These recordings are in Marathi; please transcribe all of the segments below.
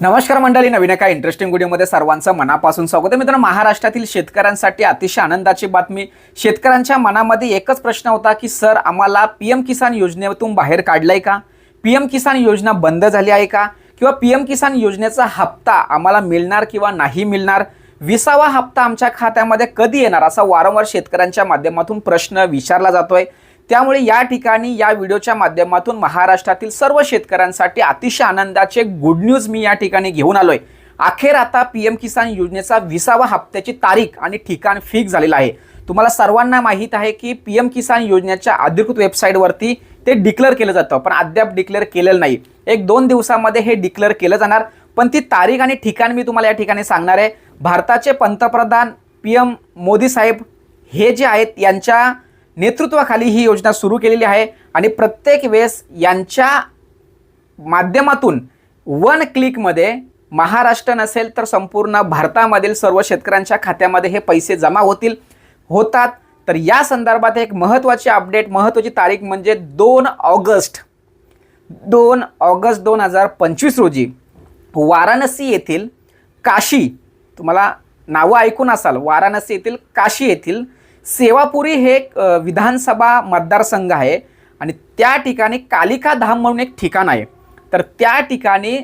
नमस्कार मंडळी नवीन एका इंटरेस्टिंग व्हिडिओमध्ये सर्वांचं मनापासून स्वागत आहे. मित्रांनो महाराष्ट्रातील शेतकऱ्यांसाठी अतिशय आनंदाची बातमी. शेतकऱ्यांच्या मनामध्ये एकच प्रश्न होता की सर आम्हाला पी एम किसान योजनेतून बाहेर काढलंय का? पी एम किसान योजना बंद झाली आहे का? किंवा पी एम किसान योजनेचा हप्ता आम्हाला मिळणार किंवा नाही मिळणार? विसावा हप्ता आमच्या खात्यामध्ये कधी येणार? असा वारंवार शेतकऱ्यांच्या माध्यमातून प्रश्न विचारला जातोय. त्यामुळे या ठिकाणी या व्हिडिओच्या माध्यमातून महाराष्ट्रातील सर्व शेतकऱ्यांसाठी अतिशय आनंदाचे गुड न्यूज मी या ठिकाणी घेऊन आलोय. अखेर आता पी एम किसान योजनेचा विसावा हप्त्याची तारीख आणि ठिकाण फिक्स झालेलं आहे. तुम्हाला सर्वांना माहीत आहे की पी एम किसान योजनेच्या अधिकृत वेबसाईटवरती ते डिक्लेअर केलं जातं पण अद्याप डिक्लेअर केलेलं नाही. एक दोन दिवसामध्ये हे डिक्लेअर केलं जाणार पण ती तारीख आणि ठिकाण मी तुम्हाला या ठिकाणी सांगणार आहे. भारताचे पंतप्रधान पी एम मोदी साहेब हे जे आहेत यांच्या नेतृत्वाखाली ही योजना सुरू केलेली आहे आणि प्रत्येक वेळेस यांच्या माध्यमातून वन क्लिकमध्ये महाराष्ट्र नसेल तर संपूर्ण भारतामधील सर्व शेतकऱ्यांच्या खात्यामध्ये हे पैसे जमा होतील होतात. तर या संदर्भात एक महत्त्वाची अपडेट महत्त्वाची तारीख म्हणजे दोन ऑगस्ट दोन ऑगस्ट दोन हजार पंचवीस रोजी वाराणसी येथील काशी तुम्हाला नावं ऐकून असाल वाराणसी येथील काशी येथील सेवापुरी हे एक विधानसभा मतदारसंघ आहे आणि त्या ठिकाणी कालिका धाम म्हणून एक ठिकाण आहे. तर त्या ठिकाणी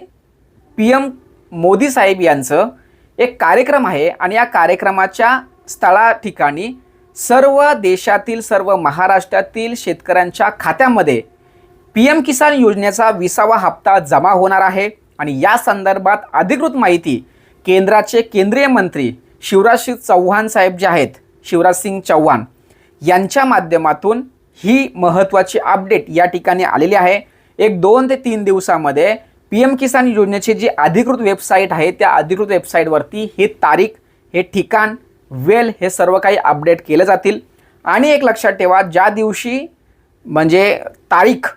पी एम मोदी साहेब यांचं एक कार्यक्रम आहे आणि या कार्यक्रमाच्या स्थळा ठिकाणी सर्व देशातील सर्व महाराष्ट्रातील शेतकऱ्यांच्या खात्यामध्ये पी एम किसान योजनेचा विसावा हप्ता जमा होणार आहे आणि या संदर्भात अधिकृत माहिती केंद्राचे केंद्रीय मंत्री शिवराज सिंग चौहान साहेब जे आहेत शिवराज सिंग चौहान यांच्या माध्यमातून ही महत्त्वाची अपडेट या ठिकाणी आलेली आहे. एक दोन ते तीन दिवसामध्ये पी एम किसान योजनेची जी अधिकृत वेबसाईट आहे त्या अधिकृत वेबसाईटवरती ही तारीख हे ठिकाण वेल हे सर्व काही अपडेट केले जातील. आणि एक लक्षात ठेवा ज्या दिवशी म्हणजे तारीख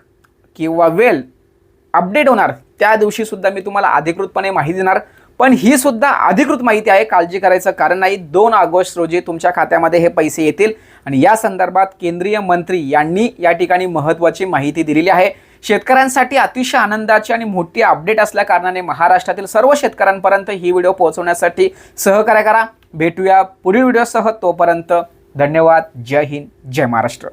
किंवा वेल अपडेट होणार त्या दिवशीसुद्धा मी तुम्हाला अधिकृतपणे माहिती देणार. पण ही सुद्धा अधिकृत माहिती आहे काळजी करायचं कारण नाही. दोन ऑगस्ट रोजी तुमच्या खात्यामध्ये हे पैसे येतील. आणि या संदर्भात केंद्रीय मंत्री यांनी या ठिकाणी महत्त्वाची माहिती दिलेली आहे. शेतकऱ्यांसाठी अतिशय आनंदाची आणि मोठी अपडेट असल्या कारणाने महाराष्ट्रातील सर्व शेतकऱ्यांपर्यंत ही व्हिडिओ पोहोचवण्यासाठी सहकार्य करा. भेटूया पुढील व्हिडिओसह. तोपर्यंत धन्यवाद. जय हिंद. जय महाराष्ट्र.